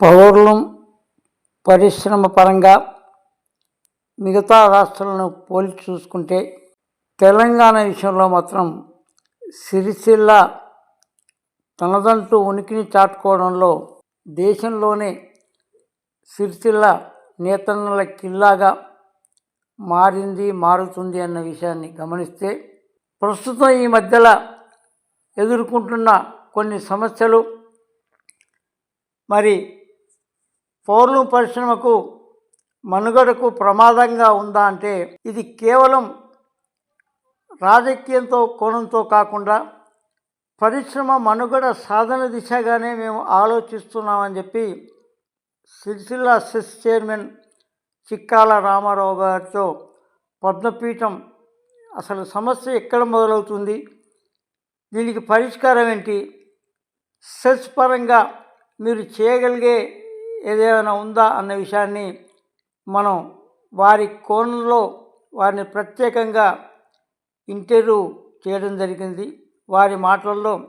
పౌరులు పరిశ్రమ పరంగా మిగతా రాష్ట్రాలను పోల్చి చూసుకుంటే తెలంగాణ విషయంలో మాత్రం సిరిసిల్ల తనదంటూ ఉనికిని చాటుకోవడంలో దేశంలోనే సిరిసిల్ల నేతన్నల కిల్లాగా మారింది మారుతుంది అన్న విషయాన్ని గమనిస్తే ప్రస్తుతం ఈ మధ్యలో ఎదుర్కొంటున్న కొన్ని సమస్యలు మరి పౌర్లు పరిశ్రమకు మనుగడకు ప్రమాదంగా ఉందా అంటే ఇది కేవలం రాజకీయంతో కోణంతో కాకుండా పరిశ్రమ మనుగడ సాధన దిశగానే మేము ఆలోచిస్తున్నామని చెప్పి సిరిసిల్ల సెస్ చైర్మన్ చిక్కాల రామారావు గారితో పద్మపీఠం అసలు సమస్య ఎక్కడ మొదలవుతుంది? దీనికి పరిష్కారం ఏంటి? సెస్ పరంగా మీరు చేయగలిగే ఏదేమైనా ఉందా అన్న విషయాన్ని మనం వారి కోణంలో వారిని ప్రత్యేకంగా ఇంటర్వ్యూ చేయడం జరిగింది. వారి మాటల్లో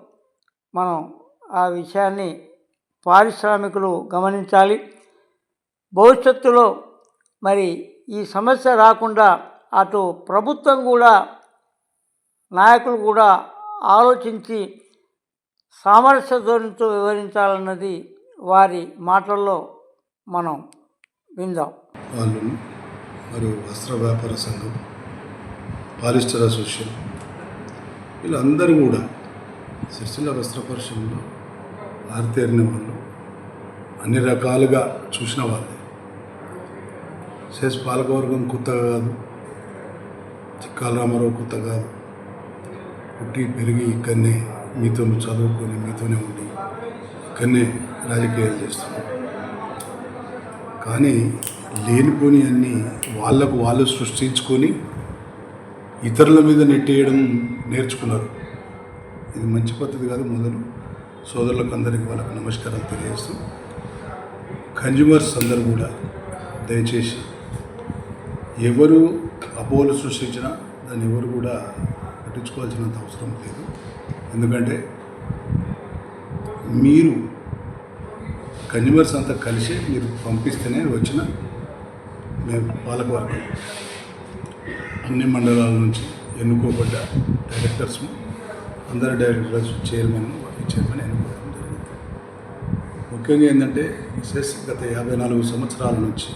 మనం ఆ విషయాన్ని పారిశ్రామికులు గమనించాలి. భవిష్యత్తులో మరి ఈ సమస్య రాకుండా అటు ప్రభుత్వం కూడా నాయకులు కూడా ఆలోచించి సామరస్య ధోరణితో వివరించాలన్నది వారి మాటల్లో మనం విందాం. వాళ్ళు మరియు వస్త్ర వ్యాపార సంఘం పాలిస్టర్ అసోసియేషన్ వీళ్ళందరూ కూడా సిరిసిల్ల వస్త్ర పరిశ్రమలో ఆరితేరిన వాళ్ళు అన్ని రకాలుగా చూసిన వాళ్ళే. శేష్ పాలకవర్గం కొత్తగా కాదు చిక్కాల రామారావు కొత్త కాదు. పుట్టి పెరిగి ఇక్కడనే మీతో చదువుకొని మీతోనే ఉండి ఇక్కడనే రాజకీయాలు చేస్తున్నారు. కానీ లేనిపోని అన్నీ వాళ్ళకు వాళ్ళు సృష్టించుకొని ఇతరుల మీద నెట్టేయడం నేర్చుకున్నారు. ఇది మంచి పద్ధతి కాదు మొదలు. సోదరులకు అందరికీ వాళ్ళకు నమస్కారాలు తెలియజేస్తూ కన్జ్యూమర్స్ అందరూ కూడా దయచేసి ఎవరు అపోహలు సృష్టించినా దాన్ని ఎవరు కూడా పట్టించుకోవాల్సినంత అవసరం లేదు. ఎందుకంటే మీరు కన్జ్యూమర్స్ అంతా కలిసి మీరు పంపిస్తేనే వచ్చిన మేము పాలకవర్గం. అన్ని మండలాల నుంచి ఎన్నుకోబడ్డ డైరెక్టర్స్ అందరు డైరెక్టర్స్ చైర్మన్ చైర్మన్ ఎన్నుకోవడం జరిగింది. ముఖ్యంగా ఏంటంటే సెస్ గత యాభై నాలుగు సంవత్సరాల నుంచి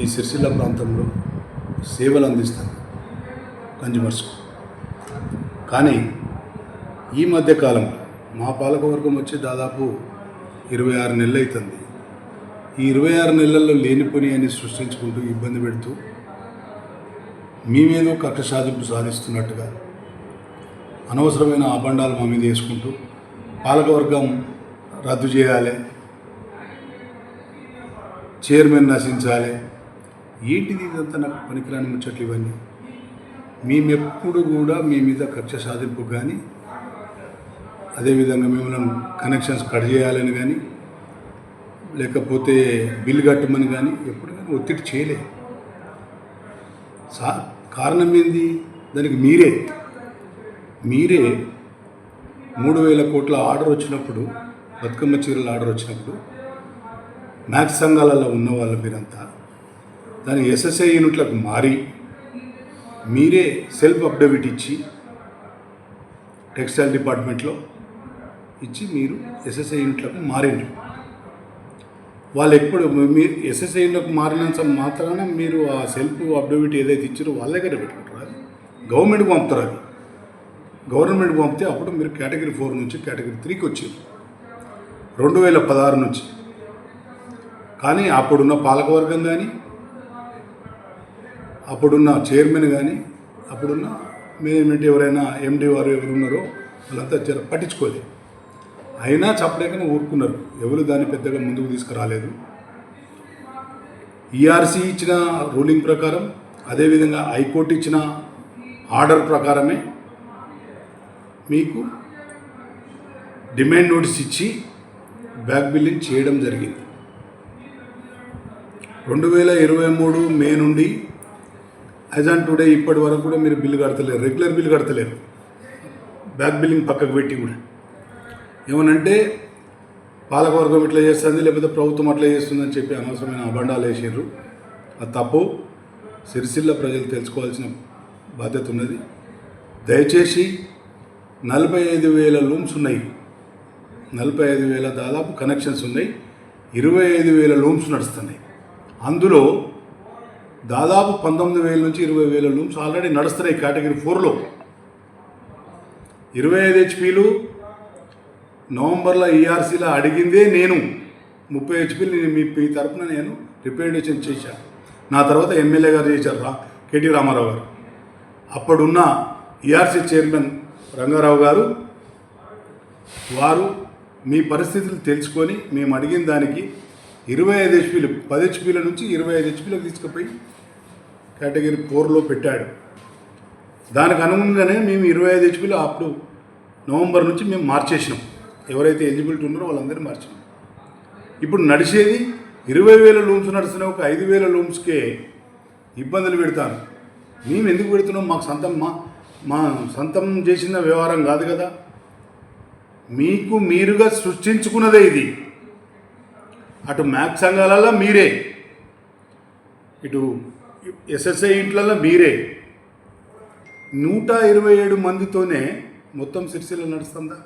ఈ సిరిసిల్ల ప్రాంతంలో సేవలు అందిస్తాను కన్జ్యూమర్స్కు కానీ ఈ మధ్యకాలంలో మా పాలకవర్గం వచ్చి దాదాపు ఇరవై ఆరు నెలలు అవుతుంది ఈ ఇరవై ఆరు నెలల్లో లేనిపోని అని సృష్టించుకుంటూ ఇబ్బంది పెడుతూ మేమేదో కక్ష సాధింపు సాధిస్తున్నట్టుగా అనవసరమైన ఆబండాలు మా మీద వేసుకుంటూ పాలకవర్గం రద్దు చేయాలి చైర్మన్ నశించాలి ఏంటిది ఇదంతా నాకు పనికిరాని ముచ్చట్లు ఇవన్నీ. మేమెప్పుడు కూడా మీ మీద కక్ష సాధింపు కానీ అదేవిధంగా మిమ్మల్ని కనెక్షన్స్ కట్ చేయాలని కానీ లేకపోతే బిల్ కట్టమని కానీ ఎప్పుడు కానీ ఒత్తిడి చేయలే. సా కారణం ఏంది? దానికి మీరే. మీరే మూడు వేల కోట్ల ఆర్డర్ వచ్చినప్పుడు బతుకమ్మ చీరల ఆర్డర్ వచ్చినప్పుడు మ్యాథ్స్ సంఘాలలో ఉన్న వాళ్ళ మీరంతా దాని ఎస్ఎస్ఐ యూనిట్లకు మారి మీరే సెల్ఫ్ అప్డేవిట్ ఇచ్చి టెక్స్టైల్ డిపార్ట్మెంట్లో ఇచ్చి మీరు ఎస్ఎస్ఐ యూనిట్లకు మారిండ్రు. వాళ్ళు ఎప్పుడు మీరు ఎస్ఎస్ఐ యూనిట్లకు మారినంత మాత్రాన మీరు ఆ సెల్ఫ్ అప్డేవిట్ ఏదైతే ఇచ్చారో వాళ్ళ దగ్గర పెట్టుకుంటారు. అది గవర్నమెంట్కి పంపుతారు అది. గవర్నమెంట్కి పంపితే అప్పుడు మీరు కేటగిరీ ఫోర్ నుంచి కేటగిరీ త్రీకి వచ్చారు. రెండు వేల పదహారు నుంచి. కానీ అప్పుడున్న పాలకవర్గం కానీ అప్పుడున్న చైర్మన్ కానీ అప్పుడున్న మేనేజ్మెంట్ ఎవరైనా ఎండి వారు ఎవరు ఉన్నారో వాళ్ళంతా జర పట్టించుకోలేదు. అయినా చెప్పలేకనే ఊరుకున్నారు. ఎవరు దాన్ని పెద్దగా ముందుకు తీసుకురాలేదు. ఈఆర్సీ ఇచ్చిన రూలింగ్ ప్రకారం అదేవిధంగా హైకోర్టు ఇచ్చిన ఆర్డర్ ప్రకారమే మీకు డిమాండ్ నోటీస్ ఇచ్చి బ్యాక్ బిల్లింగ్ చేయడం జరిగింది. రెండు వేల ఇరవై మూడు మే నుండి యాజ్ ఆన్ టుడే ఇప్పటి వరకు కూడా మీరు బిల్లు కడతలేరు. రెగ్యులర్ బిల్లు కడతలేరు. బ్యాక్ బిల్లింగ్ పక్కకు పెట్టి కూడా. ఏమనంటే పాలకవర్గం ఇట్లా చేస్తుంది లేకపోతే ప్రభుత్వం అట్లా చేస్తుందని చెప్పి అనవసరమైన అబండాలు వేసారు అది తప్పు. సిరిసిల్ల ప్రజలు తెలుసుకోవాల్సిన బాధ్యత ఉన్నది. దయచేసి నలభై ఐదు వేల లూమ్స్ ఉన్నాయి. నలభై ఐదు వేల దాదాపు కనెక్షన్స్ ఉన్నాయి. ఇరవై ఐదు వేల లూమ్స్ నడుస్తున్నాయి. అందులో దాదాపు పంతొమ్మిది వేల నుంచి ఇరవై వేల లూమ్స్ ఆల్రెడీ నడుస్తున్నాయి కేటగిరీ ఫోర్లో. ఇరవై ఐదు హెచ్పీలు నవంబర్లో ఈఆర్సీలో అడిగిందే నేను. ముప్పై హెచ్పీలు నేను మీ మీ తరపున నేను రిప్రజెంటేషన్ చేశాను నా తర్వాత ఎమ్మెల్యే గారు చేశారు రా కేటీ రామారావు గారు. అప్పుడున్న ఈఆర్సీ చైర్మన్ రంగారావు గారు వారు మీ పరిస్థితులు తెలుసుకొని మేము అడిగిన దానికి ఇరవై ఐదు హెచ్పీలు పది హెచ్పీల నుంచి ఇరవై ఐదు హెచ్పీలకు తీసుకుపోయి కేటగిరీ ఫోర్లో పెట్టాడు. దానికి అనుగుణంగానే మేము ఇరవై ఐదు హెచ్పీలు అప్పుడు నవంబర్ నుంచి మేము మార్చేసినాం. ఎవరైతే ఎలిజిబిలిటీ ఉన్నారో వాళ్ళందరినీ మార్చినాం ఇప్పుడు నడిచేది ఇరవై వేల లూమ్స్ నడుస్తున్న ఒక ఐదు వేల లూమ్స్కే ఇబ్బందులు పెడతాను మేము ఎందుకు పెడుతున్నాం? మాకు సొంతం మా మా సొంతం చేసిన వ్యవహారం కాదు కదా. మీకు మీరుగా సృష్టించుకున్నదే ఇది. అటు మ్యాక్ సంఘాలలో మీరే. ఇటు ఎస్ఎస్ఐ ఇంట్లలో మీరే. నూట ఇరవై ఏడు మందితోనే మొత్తం సిరిసిల్ల నడుస్తుందా?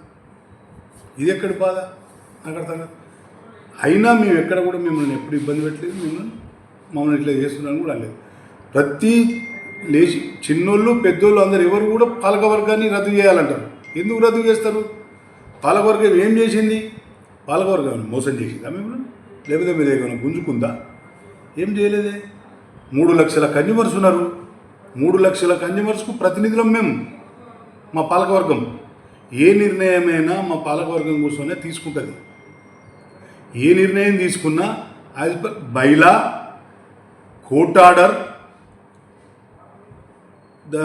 ఇది ఎక్కడి బాధ? నాకు అర్థం కాదు అయినా మేము ఎక్కడ కూడా మిమ్మల్ని ఎప్పుడు ఇబ్బంది పెట్టలేదు. మిమ్మల్ని మమ్మల్ని ఇట్లా చేస్తున్నాను కూడా అనలేదు. ప్రతి లేచి చిన్నోళ్ళు పెద్దోళ్ళు అందరు ఎవరు కూడా పాలకవర్గాన్ని రద్దు చేయాలంటారు. ఎందుకు రద్దు చేస్తారు? పాలకవర్గం ఏం చేసింది? పాలకవర్గం మోసం చేసిందా మిమ్మల్ని? లేకపోతే మీరు ఏమైనా గుంజుకుందా? ఏం చేయలేదే? మూడు లక్షల కన్జ్యూమర్స్ ఉన్నారు. మూడు లక్షల కన్జ్యూమర్స్కు ప్రతినిధులం మేము. మా పాలకవర్గం ఏ నిర్ణయమైనా మా పాలకవర్గం కూర్చొనే తీసుకుంటుంది. ఏ నిర్ణయం తీసుకున్నా as per bylaw court order the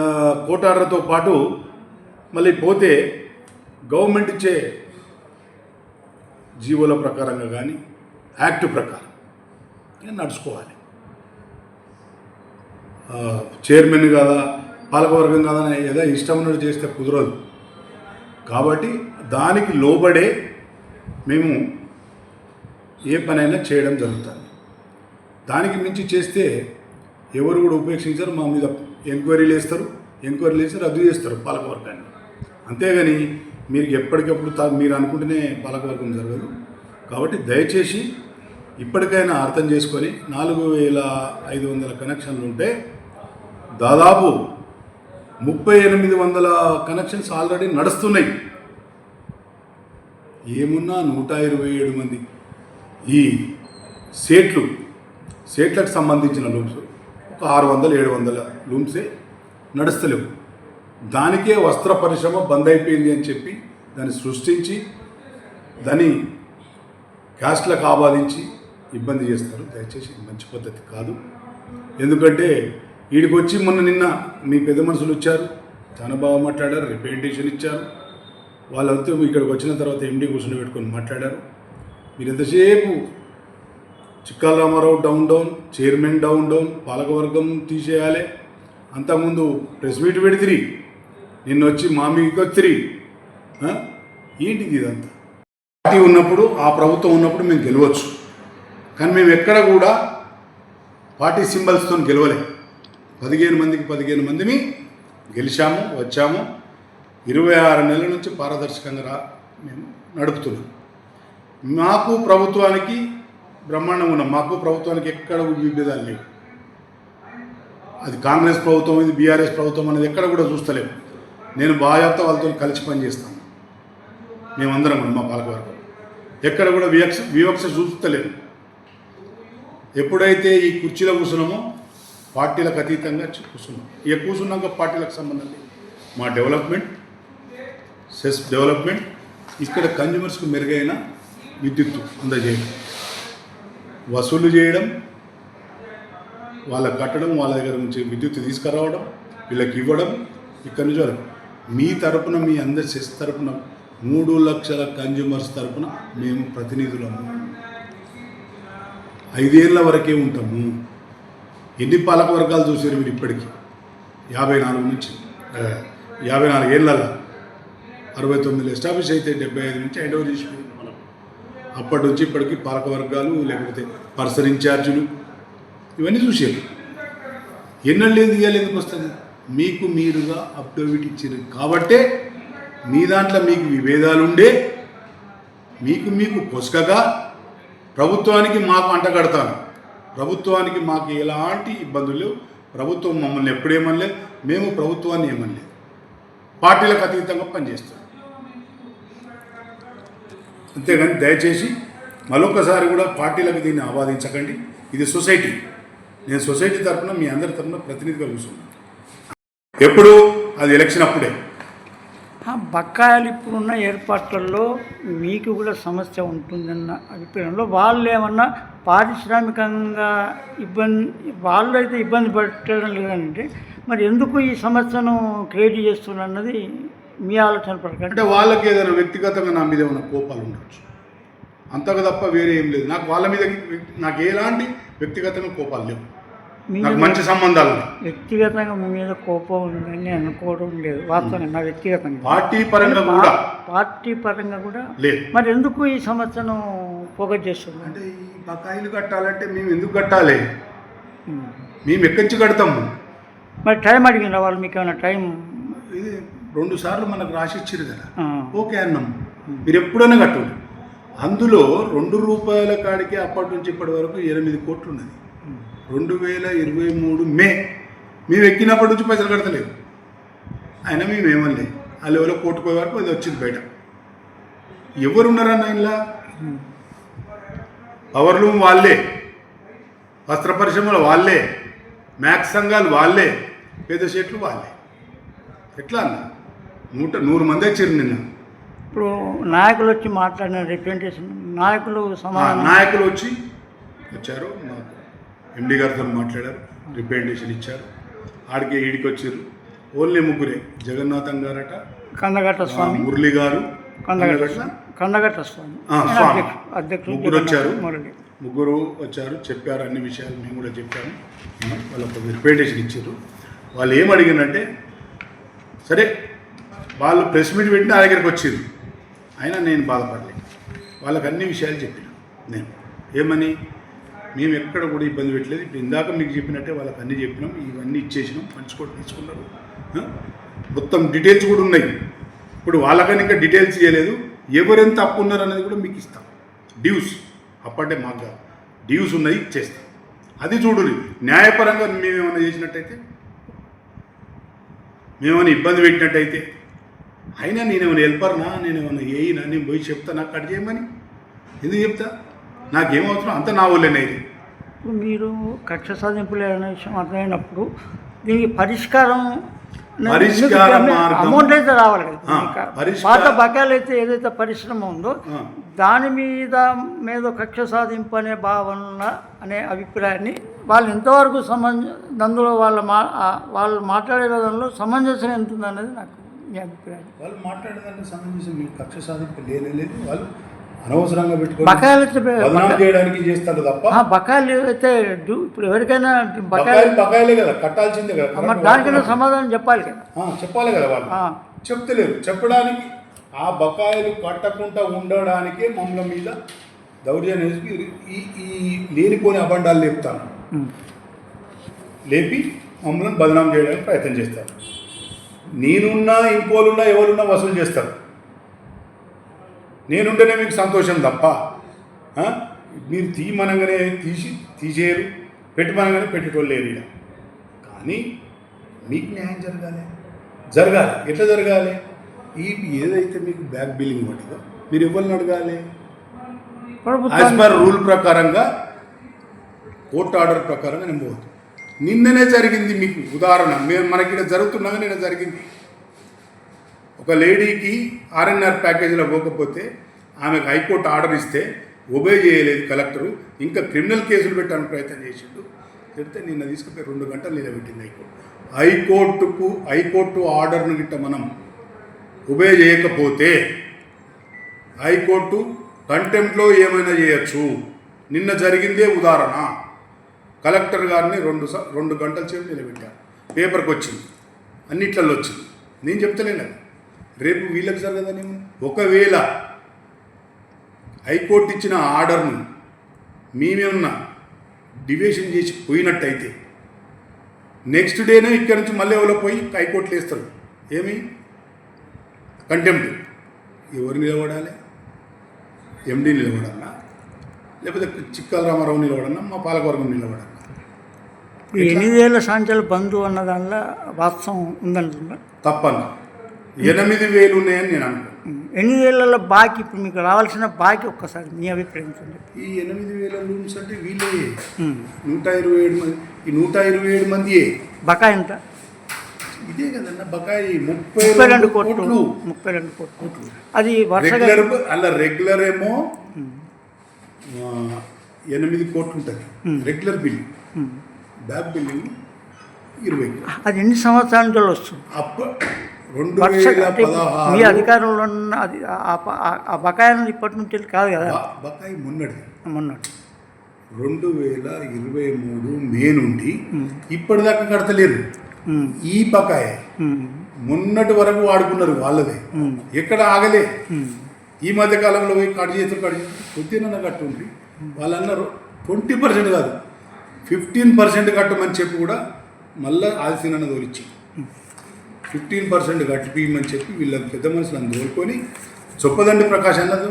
court ఆర్డర్తో పాటు మళ్ళీ పోతే గవర్నమెంట్ ఇచ్చే జీవోల ప్రకారంగా కానీ యాక్ట్ ప్రకారం నడుచుకోవాలి. చైర్మన్ కదా పాలకవర్గం కదా ఏదో ఇష్టం ఉన్నట్టు చేస్తే కుదరదు. కాబట్టి దానికి లోబడే మేము ఏ పనైనా చేయడం జరుగుతుంది. దానికి మించి చేస్తే ఎవరు కూడా ఉపేక్షించారు మా మీద ఎంక్వైరీలు వేస్తారు ఎంక్వైరీలు వేసి రద్దు చేస్తారు పాలకవర్గాన్ని. అంతేగాని మీరు ఎప్పటికప్పుడు తా మీరు అనుకుంటేనే పాలకవర్గం జరగదు. కాబట్టి దయచేసి ఇప్పటికైనా అర్థం చేసుకొని నాలుగు వేల ఐదు వందల కనెక్షన్లు ఉంటే దాదాపు ముప్పై ఎనిమిది వందల కనెక్షన్స్ ఆల్రెడీ నడుస్తున్నాయి. ఏమున్నా నూట ఇరవై ఏడు మంది ఈ సేట్లు సేట్లకు సంబంధించిన లూమ్స్ ఒక ఆరు వందల ఏడు వందల లూమ్సే నడుస్తలేవు. దానికే వస్త్ర పరిశ్రమ బంద్ అయిపోయింది అని చెప్పి దాన్ని సృష్టించి దాన్ని క్యాస్ట్లకు ఆబాధించి ఇబ్బంది చేస్తారు. దయచేసి మంచి పద్ధతి కాదు. ఎందుకంటే వీడికి వచ్చి మొన్న నిన్న మీ పెద్ద మనుషులు వచ్చారు. చాలా బాగా మాట్లాడారు రిప్రజెంటేషన్ ఇచ్చారు. వాళ్ళంతా ఇక్కడికి వచ్చిన తర్వాత ఎండి కూర్చొని పెట్టుకొని మాట్లాడారు. మీరు ఎంతసేపు Chikkala Ramarao down down chairman down down పాలకవర్గం తీసేయాలి. అంతకుముందు ప్రెస్ మీట్ పెడితిరి నిన్న వచ్చి మా మీకు వచ్చిరి ఏంటిది ఇదంతా? పార్టీ ఉన్నప్పుడు ఆ ప్రభుత్వం ఉన్నప్పుడు మేము గెలవచ్చు. కానీ మేము ఎక్కడ కూడా పార్టీ సింబల్స్తో గెలవలే. పదిహేను మందికి పదిహేను మందిని గెలిచాము వచ్చాము. ఇరవై ఆరు నెలల నుంచి పారదర్శకంగా రా మేము నడుపుతున్నాం. మాకు ప్రభుత్వానికి బ్రహ్మాండం ఉన్నాం. మాకు ప్రభుత్వానికి ఎక్కడ విభేదాలు లేవు. అది కాంగ్రెస్ ప్రభుత్వం ఇది బీఆర్ఎస్ ప్రభుత్వం అనేది ఎక్కడ కూడా చూస్తలేము. నేను బాధ్యత వాళ్ళతో కలిసి పనిచేస్తాను. మేమందరం మా పాలకవర్గం. ఎక్కడ కూడా వివక్ష వివక్ష చూస్తలేము. ఎప్పుడైతే ఈ కుర్చీలో కూర్చున్నామో పార్టీలకు అతీతంగా కూర్చున్నాం. ఇక కూర్చున్నాక పార్టీలకు సంబంధం లేదు. మా డెవలప్మెంట్ సెస్ డెవలప్మెంట్ ఇక్కడ కన్జ్యూమర్స్కు మెరుగైన విద్యుత్తు అందజేయడం. వసూలు చేయడం వాళ్ళకి కట్టడం వాళ్ళ దగ్గర నుంచి విద్యుత్ తీసుకురావడం వీళ్ళకి ఇవ్వడం ఇక్కడ నుంచి మీ తరపున మీ అందరి సెస్ తరపున మూడు లక్షల కన్జ్యూమర్స్ తరపున మేము ప్రతినిధులము. ఐదేళ్ళ వరకే ఉంటాము. ఎన్ని పాలక వర్గాలు చూసారు మీరు ఇప్పటికీ? యాభై నాలుగు నుంచి. యాభై నాలుగు ఏళ్ళలో? అరవై తొమ్మిది ఎస్టాబ్లిష్ అయితే డెబ్బై ఐదు నుంచి హ్యాండ్ ఓవర్ చేసిపోయింది మనం అప్పటి నుంచి ఇప్పటికి పాలక వర్గాలు లేకపోతే పర్సన్ ఇన్ఛార్జీలు ఇవన్నీ చూసారు ఎన్నళ్ళు ఎందుకు ఇవ్వాలి ఎందుకు వస్తుంది? మీకు మీరుగా అప్డేవిట్ ఇచ్చారు. కాబట్టే మీ దాంట్లో మీకు విభేదాలు ఉండే మీకు మీకు పొసకగా ప్రభుత్వానికి మాకు అంటగడతాను ప్రభుత్వానికి మాకు ఎలాంటి ఇబ్బందులు లేవు. ప్రభుత్వం మమ్మల్ని ఎప్పుడేమనలే మేము ప్రభుత్వాన్ని ఏమనలేదు. పార్టీలకు అతీతంగా పనిచేస్తాం అంతేగాని దయచేసి మరొకసారి కూడా పార్టీలకు దీన్ని ఆవాదించకండి. ఇది సొసైటీ. నేను సొసైటీ తరఫున మీ అందరి తరఫున ప్రతినిధిగా కూర్చున్నాను. ఎప్పుడు అది ఎలక్షన్ అప్పుడే. బకాయిలు ఇప్పుడున్న ఏర్పాట్లలో మీకు కూడా సమస్య ఉంటుందన్న అభిప్రాయంలో వాళ్ళు ఏమన్నా పారిశ్రామికంగా ఇబ్బంది వాళ్ళు అయితే ఇబ్బంది పెట్టడం లేదంటే మరి ఎందుకు ఈ సమస్యను క్రియేట్ చేస్తున్నది మీ ఆలోచన ప్రకారం. అంటే వాళ్ళకి ఏదైనా వ్యక్తిగతంగా నా మీద ఏమైనా కోపాలు ఉండొచ్చు? అంతగా తప్ప వేరే ఏం లేదు. నాకు వాళ్ళ మీద నాకు ఎలాంటి వ్యక్తిగతంగా కోపాలు లేవు. నాకు మంచి సంబంధాలు వ్యక్తిగతంగా మీ మీద కోపం ఉందని అనుకోవడం లేదు. వాస్తవంగా నా వ్యక్తిగతంగా. పార్టీ పరంగా కూడా. పార్టీ పరంగా కూడా లేదు. మరి ఎందుకు ఈ సమస్యను ఫోకస్ చేస్తున్నారు? అంటే ఈ బకాయిలు కట్టాలంటే మేము ఎందుకు కట్టాలి? మేము ఎక్కడి నుంచి కడతాము మరి టైం అడిగిన వాళ్ళు మీకు ఏమైనా టైం? ఇది రెండు సార్లు మనకు రాసి ఇచ్చారు కదా ఓకే అన్నాం. మీరు ఎప్పుడైనా కట్టండి. అందులో రెండు రూపాయల కాడికి అప్పటి నుంచి ఇప్పటి వరకు ఎనిమిది కోట్లు ఉన్నది. రెండు వేల ఇరవై మూడు మే. మేము ఎక్కినప్పటి నుంచి పైసలు కడతలేదు అయినా మేము ఏమనలే. ఆ లెవెల్లో కోట్టుకోయే వరకు అది వచ్చింది బయట. ఎవరున్నారన్న ఇలా పవర్ లూమ్ వాళ్ళే. వస్త్ర పరిశ్రమలు వాళ్ళే. మ్యాక్స్ సంఘాలు వాళ్ళే. పెద్ద షెట్లు వాళ్ళే. ఎట్లా అన్న? నూట నూరు మంది వచ్చారు నిన్న. ఇప్పుడు నాయకులు వచ్చి మాట్లాడిన రిప్రజెంటేషన్. నాయకులు సమాధానం. నాయకులు వచ్చి వచ్చారు మాకు. ఎండి గారితో మాట్లాడారు రిప్రజెంటేషన్ ఇచ్చారు. ఆడికి ఈడికి వచ్చారు ఓన్లీ ముగ్గురే జగన్నాథం గారట కందగట్ట ఆ, స్వామి. మురళి గారు కందగట్ల, కందగట్ట స్వామి. ఆ, అధ్యక్షుడు ముగ్గురు వచ్చారు. ముగ్గురు వచ్చారు చెప్పారు అన్ని విషయాలు మేము కూడా చెప్పాము. వాళ్ళకు రిప్రజెంటేషన్ ఇచ్చారు. వాళ్ళు ఏం అడిగినంటే సరే వాళ్ళు ప్రెస్ మీట్ పెట్టి నా దగ్గరికి వచ్చారు అయినా నేను బాధపడలేదు. వాళ్ళకి అన్ని విషయాలు చెప్పిన నేను. ఏమని? మేము ఎక్కడ కూడా ఇబ్బంది పెట్టలేదు. ఇప్పుడు ఇందాక మీకు చెప్పినట్టే వాళ్ళకి అన్ని చెప్పినాం ఇవన్నీ ఇచ్చేసినాం పంచుకోవడం తీసుకున్నారు. మొత్తం డీటెయిల్స్ కూడా ఉన్నాయి. ఇప్పుడు వాళ్ళకని ఇంకా డీటెయిల్స్ ఇవ్వలేదు ఎవరెంత అప్పు ఉన్నారు అనేది కూడా మీకు ఇస్తాం. డ్యూస్ అప్పటే మాకు డ్యూస్ ఉన్నాయి చేస్తాం. అది చూడు న్యాయపరంగా మేమేమైనా చేసినట్టయితే మేమేమైనా ఇబ్బంది పెట్టినట్టయితే అయినా నేనేమైనా హెల్పర్నా నేనేమైనా ఏయినా నేను పోయి చెప్తా నాకు కట్ చేయమని. ఎందుకు చెప్తా? నాకేం అవసరం అంత నా వాళ్ళేనా ఇది. ఇప్పుడు మీరు కక్ష సాధింపులు అనే విషయం అర్థమైనప్పుడు దీనికి పరిష్కారం అమౌంట్ అయితే రావాలి పాత బకాయిలు అయితే ఏదైతే పరిశ్రమ ఉందో. దాని మీద మీద కక్ష సాధింపు అనే భావన అనే అభిప్రాయాన్ని వాళ్ళు ఎంతవరకు సమంజ అందులో వాళ్ళ మా వాళ్ళు మాట్లాడే విధంలో సమంజసం ఎంత ఉందనేది నాకు మీ అభిప్రాయం. వాళ్ళు మాట్లాడేదానికి సంబంధించి మీకు కక్ష సాధింపు లేదు. వాళ్ళు అనవసరంగా పెట్టుకొని బకాయిలు అయితే బదనాం చేయడానికి చేస్తారు తప్ప ఆ, బకాయిలు అయితే డ్యూ- ఇప్పుడు ఎవరికైనా బకాయిలు బకాయిలు బకాయిలే కదా కట్టాల్సిందే కదా మరి దానికైనా. సమాధానం చెప్పాలి కదా ఆ, చెప్పాలి కదా వాళ్ళు ఆ. చెప్తలేరు చెప్పడానికి ఆ బకాయిలు కట్టకుండా ఉండడానికే మమ్మల్ని మీద దౌర్జన్యం చేసి ఈ ఈ లేనిపోని అబండాలు లేపుతాను ఉమ్. లేపి మమ్మల్ని బదనాం చేయడానికి ప్రయత్నం చేస్తారు నేనున్నా ఇంకోలున్నా ఎవరున్నా వసూలు చేస్తారు నేనుంటేనే మీకు సంతోషం తప్ప? మీరు తీయమనగానే తీసి తీసేయరు. పెట్టమనగానే పెట్టేటోళ్ళు లేరు ఈడ. కానీ మీకు న్యాయం జరగాలి. జరగాలి. ఎట్లా జరగాలి? ఈ ఏదైతే మీకు బ్యాక్ బిల్లింగ్ ఉంటుందో మీరు ఎవరిని అడగాలి? యాజ్ పర్ రూల్ ప్రకారంగా కోర్టు ఆర్డర్ ప్రకారంగా నేను నిన్ననే జరిగింది మీకు ఉదాహరణ. మేము మనకి జరుగుతున్నాగా నిన్న జరిగింది. ఒక లేడీకి ఆర్ఎన్ఆర్ ప్యాకేజీలో పోకపోతే ఆమెకు హైకోర్టు ఆర్డర్ ఇస్తే ఒబే చేయలేదు కలెక్టరు. ఇంకా క్రిమినల్ కేసులు పెట్టడానికి ప్రయత్నం చేసిండు. చెప్తే నిన్న తీసుకుపోయి రెండు గంటలు నిలబెట్టింది హైకోర్టు. హైకోర్టుకు హైకోర్టు ఆర్డర్ను గిట్ట మనం ఒబే చేయకపోతే హైకోర్టు కంటెంప్ట్లో ఏమైనా చేయొచ్చు. నిన్న జరిగిందే ఉదాహరణ. కలెక్టర్ గారిని రెండు రెండు గంటల సేపు నిలబెట్టారు. పేపర్కి వచ్చింది అన్నిట్లలో వచ్చింది. నేను చెప్తలేను అది. రేపు వీళ్ళకి జరగదని ఒకవేళ హైకోర్టు ఇచ్చిన ఆర్డర్ను మేమేమన్నా డివియేషన్ చేసి పోయినట్టయితే నెక్స్ట్ డేనే ఇక్కడి నుంచి మళ్ళీ ఎవరో పోయి హైకోర్టులో వేస్తారు. ఏమి? కంటెంప్ట్. ఎవరు నిలబడాలి? ఎండి నిలబడాలా? లేకపోతే చిక్కల రామారావు నిలబడన్నా మా పాలకవర్గం నిలబడాలా? ఈ ఎనిమిదేళ్ళ సంఖ్యలు బంధు అన్న దానిలో వాస్తవం ఉందంటున్నా తప్పన్న. ఎనిమిది వేలు ఉన్నాయని నేను అనుకో. ఎనిమిదేళ్ళలో బాకీ? ఇప్పుడు మీకు రావాల్సిన బాకీ ఒక్కసారి మీ అభిప్రాయం చూడండి ఈ ఎనిమిది వేల రూమ్స్ అంటే వీళ్ళే. నూట ఇరవై ఏడు మంది ఈ నూట ఇరవై ఏడు మందియే. బకాయి ఎంత? ఇదే కదన్న బకాయి ముప్పై రెండు కోట్లు. ముప్పై రెండు కోట్లు. అది రెగ్యులర్ అలా రెగ్యులర్ ఏమో ఎనిమిది కోట్లు ఉంటుంది. Regular bill. బ్యాక్ బిల్లింగ్ ఇరవై. అది ఎన్ని సంవత్సరాల నుంచి వస్తుంది? అప్ప మీ అధికారంలో ఉన్న ఆ బకాయిలను ఇప్పటి నుంచి కాదు కదా? బకాయి మొన్నటిది మొన్నటి. రెండు వేల ఇరవై మూడు మే నుండి ఇప్పటిదాకా కడతలేరు. ఈ బకాయి. మొన్నటి వరకు వాడుకున్నారు వాళ్ళదే. ఎక్కడ ఆగలే. ఈ మధ్య కాలంలో పోయి కట్ చేతులు కట్ చేతులు కొద్దిగా కట్టుండ్రి. వాళ్ళు అన్నారు ట్వంటీ పర్సెంట్ కాదు. ఫిఫ్టీన్ పర్సెంట్ కట్టమని చెప్పి కూడా మళ్ళీ ఆల్సిన తోలిచ్చి ఫిఫ్టీన్ పర్సెంట్ కట్టిపియమని చెప్పి వీళ్ళని పెద్ద మనుషులను తోలుకొని చొప్పదండి ప్రకాష్ అన్నది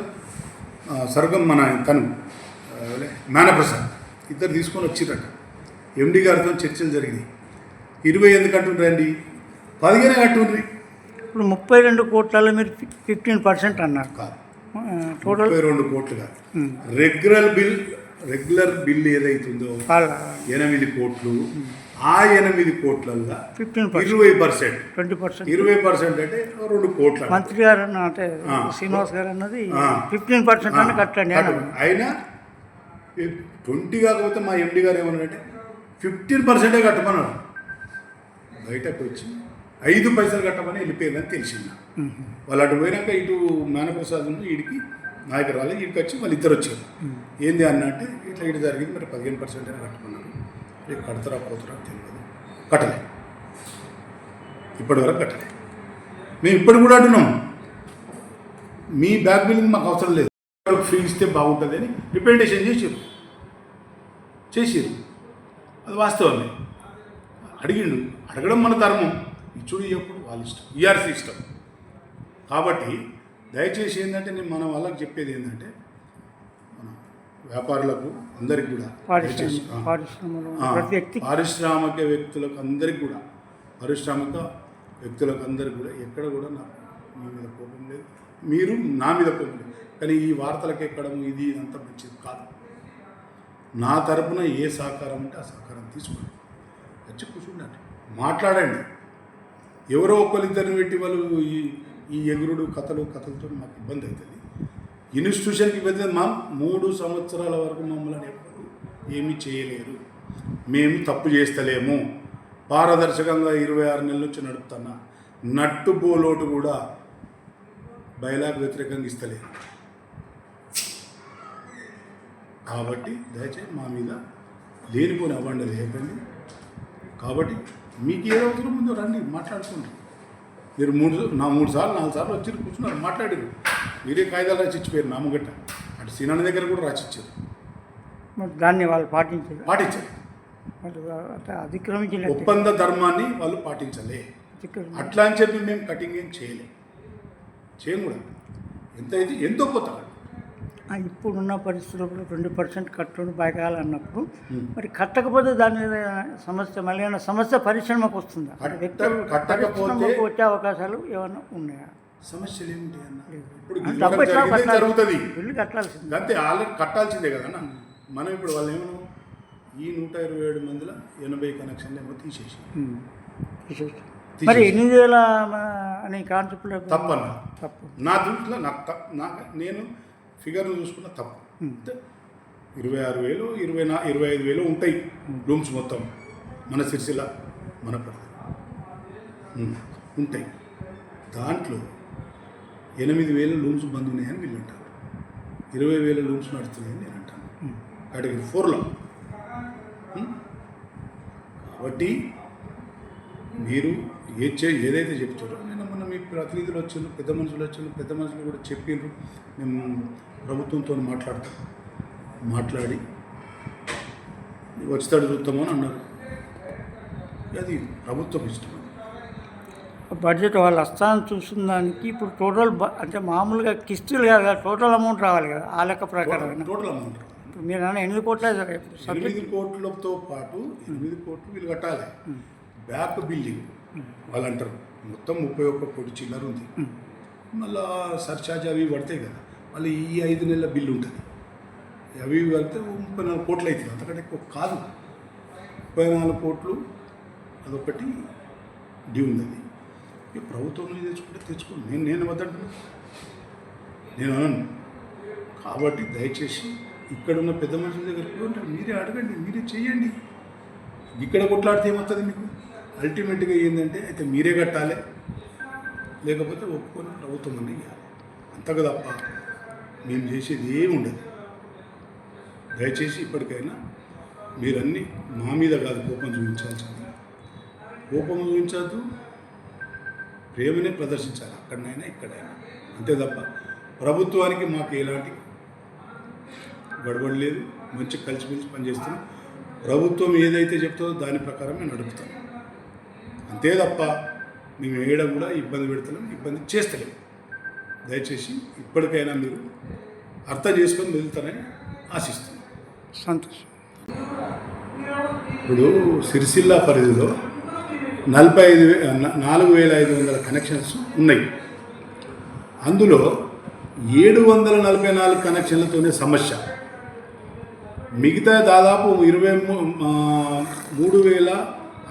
సర్గం మన తను మేనప్రసాద్. ఇద్దరు తీసుకొని వచ్చిరట ఎండి గారితో చర్చలు జరిగినాయి. ఇరవై ఎందుకు కట్టుండ్రండి పదిహేనే కట్టుండ్రి. ఇప్పుడు ముప్పై రెండు కోట్లలో మీరు ఫిఫ్టీన్ పర్సెంట్ అన్నారు. కాదు. టోటల్ ముప్పై రెండు కోట్లు కాదు um, regular bill regular bill ఏదైతుందో వాళ్ళ ఎనిమిది కోట్లు. ఆ ఎనిమిది కోట్లల్లో ఫిఫ్టీన్ ఇరవై పర్సెంట్. Twenty percent. ఇరవై పర్సెంట్ అంటే రెండు కోట్ల మంత్రి గారు అంటే. శ్రీనివాస్ గారు అన్నది. ఫిఫ్టీన్ పర్సెంట్ అని కట్టండి అని కట్టు. అయినా ట్వంటీ కాకపోతే మా ఎండి గారు ఏమన్నారంటే ఫిఫ్టీన్ పర్సెంటే కట్టమన్నాడు బయటకు వచ్చి ఐదు పైసలు కట్టమని వెళ్ళిపోయిందని తెలిసింది. వాళ్ళు అటు పోయినాక ఇటు మేనప్రసాద్ వీడికి నాయకురాలు వీడికి వచ్చి వాళ్ళు ఇద్దరు వచ్చారు ఏంది అన్న అంటే ఇట్లా ఇటు జరిగింది మరి పదిహేను పర్సెంట్ అయినా కట్టుకున్నారు రేపు కడతారా పోతారా తెలియదు. కట్టలే. ఇప్పటి వరకు కట్టలే. మేము ఇప్పుడు కూడా అంటున్నాం మీ బ్యాక్ బిల్లింగ్ మాకు అవసరం లేదు. ఫ్రీ ఇస్తే బాగుంటుంది అని రిప్రజెంటేషన్ చేసారు చేసారు అది వాస్తవమే. అడిగిండు. అడగడం మన ధర్మం. ఇచ్చుడు ఎప్పుడు వాళ్ళ ఇష్టం. ఈఆర్సీ ఇష్టం. కాబట్టి దయచేసి ఏంటంటే నేను మన వాళ్ళకి చెప్పేది ఏంటంటే వ్యాపారులకు అందరికి కూడా పారిశ్రామిక వ్యక్తులకు అందరికి కూడా పారిశ్రామిక వ్యక్తులకు అందరికి కూడా ఎక్కడ కూడా నాకు మీ మీద కోపం లేదు. మీరు నా మీద కోపం లేదు. కానీ ఈ వార్తలకు ఎక్కడం ఇది ఇదంతా మంచిది కాదు. నా తరపున ఏ సహకారం ఉంటే ఆ సహకారం తీసుకోండి. వచ్చి కూర్చుండండి. మాట్లాడండి. ఎవరో ఒకరిద్దరిని పెట్టి వాళ్ళు ఈ ఈ ఎగురుడు కథలు కథలతో మాకు ఇబ్బంది అవుతుంది. ఇన్స్టిట్యూషన్కి పెద్ద మా మూడు సంవత్సరాల వరకు మమ్మల్ని ఎప్పుడు ఏమీ చేయలేరు. మేము తప్పు చేస్తలేము. పారదర్శకంగా ఇరవై ఆరు నెలల నుంచి నడుపుతున్నా. నట్టు బోలోటు కూడా బయలాకు వ్యతిరేకంగా ఇస్తలేదు. కాబట్టి దయచేసి మా మీద లేనిపోని అవ్వండి లేకండి. కాబట్టి మీకు ఏదో అవసరం ముందు రండి మాట్లాడుకోండి. మీరు మూడు నా మూడు సార్లు నాలుగు సార్లు వచ్చి కూర్చున్నారు మాట్లాడారు. మీరే కాగితాలు రాసిచ్చిపోయారు నామగట్ట అటు సీనాన్న దగ్గర కూడా రాసిచ్చారు. మరి దాన్ని వాళ్ళు పాటించారు. పాటించారు. అతిక్రమించినట్టు ఒప్పంద ధర్మాన్ని వాళ్ళు పాటించలే. అట్లా అని చెప్పి మేము కటింగ్ ఏం చేయలేం. చేయం కూడా ఎంత అయితే ఎంతో ఆ, ఇప్పుడున్న పరిస్థితుల్లో ట్వంటీ పర్సెంట్ కట్టుని బయకాలి అన్నప్పుడు Hmm. మరి కట్టకపోతే దాని మీద సమస్య మళ్ళీ ఏమైనా సమస్య పరిశ్రమకు వస్తుందా? కట్టకపోతే- వచ్చే అవకాశాలు ఏమైనా ఉన్నాయా? సమస్యలు ఏమిటి అన్న? ఇప్పుడు? జరుగుతుంది? కట్టాల్సింది? అంతే ఆల్రెడీ కట్టాల్సిందే కదా అన్న? మనం ఇప్పుడు వాళ్ళు ఏమన్నా? ఈ నూట ఇరవై ఏడు మందిలో ఎనభై కనెక్షన్లు ఏమో తీసేసి. మరి ఎనిమిది వేల అనే కాన్సెప్ట్ తప్పన్న. తప్పు. నా దృష్టిలో నాకు తప్ప నా నేను ఫిగర్ను చూసుకున్న తప్పు. అంటే ఇరవై ఆరు వేలు ఇరవై నా ఇరవై ఐదు వేలు ఉంటాయి రూమ్స్ మొత్తం. మన సిరిసిల్ల మన ఉమ్, ఉంటాయి. దాంట్లో ఎనిమిది వేల రూమ్స్ బంద్ ఉన్నాయని వీళ్ళు అంటారు. ఇరవై వేల రూమ్స్ నడుస్తున్నాయని నేను అంటాను. కేటగిరీ ఫోర్లో. కాబట్టి మీరు ఏ చే ఏదైతే చెప్తారో నేను మొన్న మీ ప్రతినిధులు వచ్చారు పెద్ద మనుషులు వచ్చారు పెద్ద మనుషులు కూడా చెప్పిండ్రు మేము ప్రభుత్వంతో మాట్లాడతాం. మాట్లాడి వచ్చేటాడు చూస్తామని అన్నారు. అది ప్రభుత్వం ఇష్టం బడ్జెట్ వాళ్ళు వస్తాను చూసిన దానికి ఇప్పుడు టోటల్ బ- అంటే మామూలుగా కిస్తులు కాదు కదా టోటల్ అమౌంట్ రావాలి కదా ఆ లెక్క ప్రకారం టోటల్ అమౌంట్. ఇప్పుడు మీరు అన్న ఎనిమిది కోట్లే సరే ఎనిమిది కోట్లతో పాటు ఎనిమిది కోట్లు వీళ్ళు కట్టాలి. బ్యాక్ బిల్డింగ్ వాళ్ళు అంటారు మొత్తం ముప్పై ఒక్క కోటి చిల్లర ఉంది. మళ్ళా సర్చార్జ్ అవి పడతాయి కదా మళ్ళీ ఈ ఐదు నెలల బిల్లు ఉంటుంది. అవి కలిపితే ముప్పై నాలుగు కోట్లు అవుతుంది అంతకంటే ఎక్కువ కాదు. ముప్పై నాలుగు కోట్లు అదొకటి డ్యూ ఉంది ఈ ప్రభుత్వం నుంచి తెచ్చుకుంటే తెచ్చుకోండి నేను నేను వద్దంటున్నా. నేను అనను. కాబట్టి దయచేసి ఇక్కడ ఉన్న పెద్ద మనుషుల దగ్గర ఉంటే మీరే అడగండి మీరే చేయండి ఇక్కడ కొట్లాడితే ఏమవుతుంది మీకు? అల్టిమేట్గా ఏంటంటే అయితే మీరే కట్టాలి. లేకపోతే ఒప్పుకొని ప్రభుత్వం అని ఇవ్వాలి అంతగా తప్ప మేము చేసేది ఏమి ఉండదు. దయచేసి ఇప్పటికైనా మీరన్నీ మా మీద కాదు కోపం చూపించాల్సింది. కోపం చూపించద్దు. ప్రేమనే ప్రదర్శించాలి. అక్కడనైనా ఇక్కడైనా. అంతే తప్ప ప్రభుత్వానికి మాకు ఎలాంటి గడబడి లేదు మంచి కలిసిమెలిసి పనిచేస్తున్నాం. ప్రభుత్వం ఏదైతే చెప్తుందో దాని ప్రకారం మేము నడుపుతాం. అంతే తప్ప మేము వేయడం కూడా ఇబ్బంది పెడతలేం ఇబ్బంది చేస్తలేం. దయచేసి ఇప్పటికైనా మీరు అర్థం చేసుకొని వెళ్తారని ఆశిస్తున్నాం. సంతోషం. ఇప్పుడు సిరిసిల్ల పరిధిలో నలభై ఐదు నాలుగు వేల ఐదు వందల కనెక్షన్స్ ఉన్నాయి. అందులో ఏడు వందల నలభై నాలుగు కనెక్షన్లతోనే సమస్య. మిగతా దాదాపు ఇరవై మూడు వేల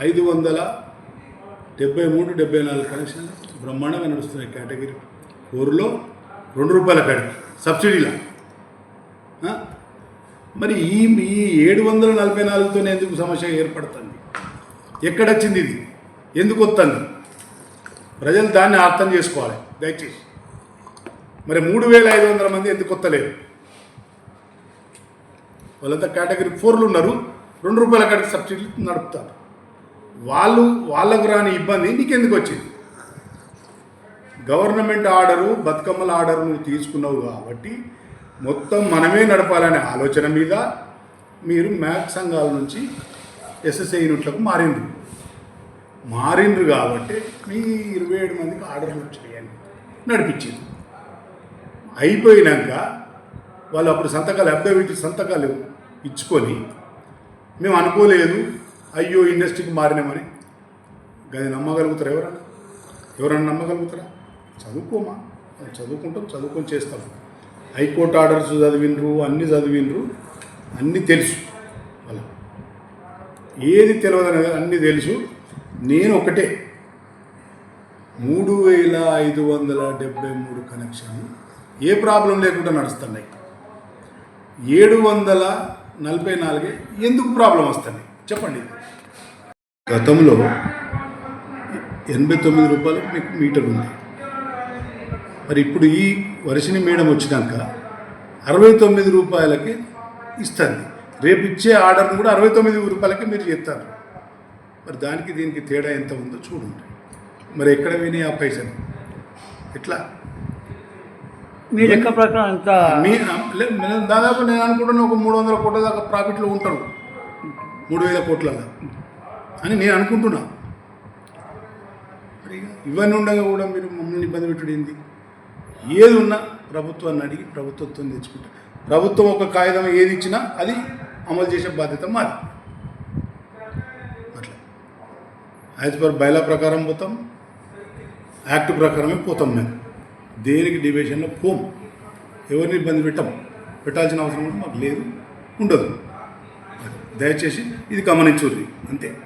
ఐదు వందల డెబ్బై మూడు డెబ్బై నాలుగు కనెక్షన్లు బ్రహ్మాండంగా నడుస్తున్నాయి కేటగిరీ ఫోర్లో రెండు రూపాయల కడిగి సబ్సిడీలా? మరి ఈ ఈ ఏడు వందల నలభై నాలుగుతోనే ఎందుకు సమస్య ఏర్పడుతుంది? ఎక్కడొచ్చింది ఇది? ఎందుకు వస్తుంది? ప్రజలు దాన్ని అర్థం చేసుకోవాలి. దయచేసి. మరి మూడు వేల ఐదు వందల మంది ఎందుకు వస్తలేరు వాళ్ళంతా కేటగిరీ ఫోర్లు ఉన్నారు. రెండు రూపాయల కాడికి సబ్సిడీ నడుపుతారు. వాళ్ళు వాళ్ళకు రాని ఇబ్బంది నీకెందుకు వచ్చింది? గవర్నమెంట్ ఆర్డరు బతుకమ్మల ఆర్డర్ నువ్వు తీసుకున్నావు కాబట్టి మొత్తం మనమే నడపాలనే ఆలోచన మీద మీరు మ్యాథ్ సంఘాల నుంచి ఎస్ఎస్ఐ యూనిట్లకు మారింది మారిండ్రు కాబట్టి మీ ఇరవై ఏడు మందికి ఆర్డర్లు వచ్చాయని నడిపించింది. అయిపోయినాక వాళ్ళు అప్పుడు సంతకాలు అబ్దవిటి సంతకాలు ఇచ్చుకొని మేము అనుకోలేదు అయ్యో ఇండస్ట్రీకి మారినామని. గది నమ్మగలుగుతారు ఎవరన్నా? ఎవరన్నా నమ్మగలుగుతారా? చదువుకోమా? చదువుకుంటాం చదువుకొని చేస్తాం. హైకోర్టు ఆర్డర్స్ చదివినరు అన్నీ చదివినరు అన్నీ తెలుసు వాళ్ళ ఏది తెలియదు అనేది అన్నీ తెలుసు. నేను ఒకటే మూడు వేల ఐదు వందల డెబ్బై మూడు కనెక్షన్లు. ఏ ప్రాబ్లం లేకుండా నడుస్తున్నాయి. ఏడు వందల నలభై నాలుగే ఎందుకు ప్రాబ్లం వస్తుంది చెప్పండి. గతంలో ఎనభై తొమ్మిది రూపాయలు మీకు మీటర్ ఉంది. మరి ఇప్పుడు ఈ వరుసని మేడం వచ్చినాక అరవై తొమ్మిది రూపాయలకి ఇస్తుంది. రేపు ఇచ్చే ఆర్డర్ను కూడా అరవై తొమ్మిది రూపాయలకి మీరు చేస్తారు. మరి దానికి దీనికి తేడా ఎంత ఉందో చూడండి మరి ఎక్కడ విని ఆ పైసలు? ఎట్లా? మీ లెక్క ప్రకారం ఎంత? మీ నేను దాదాపు నేను అనుకుంటున్నా ఒక మూడు వందల కోట్ల దాకా ప్రాఫిట్లో ఉంటారు. మూడు వేల కోట్ల అని నేను అనుకుంటున్నా. మరి ఇవన్నీ ఉండగా కూడా మీరు మమ్మల్ని ఇబ్బంది పెట్టుడు ఏంది? ఏది ఉన్నా ప్రభుత్వాన్ని అడిగి ప్రభుత్వంతో తెచ్చుకుంటా. ప్రభుత్వం ఒక కాగితం ఏది ఇచ్చినా అది అమలు చేసే బాధ్యత మాది అట్లా యాజ్ పర్ బయలా ప్రకారం పోతాం? యాక్ట్ ప్రకారమే పోతాం మేము. దేనికి డివిజన్లో పోం? ఎవరిని ఇబ్బంది పెట్టాం? పెట్టాల్సిన అవసరం కూడా మాకు లేదు. ఉండదు. దయచేసి ఇది గమనించుర్రి. అంతే.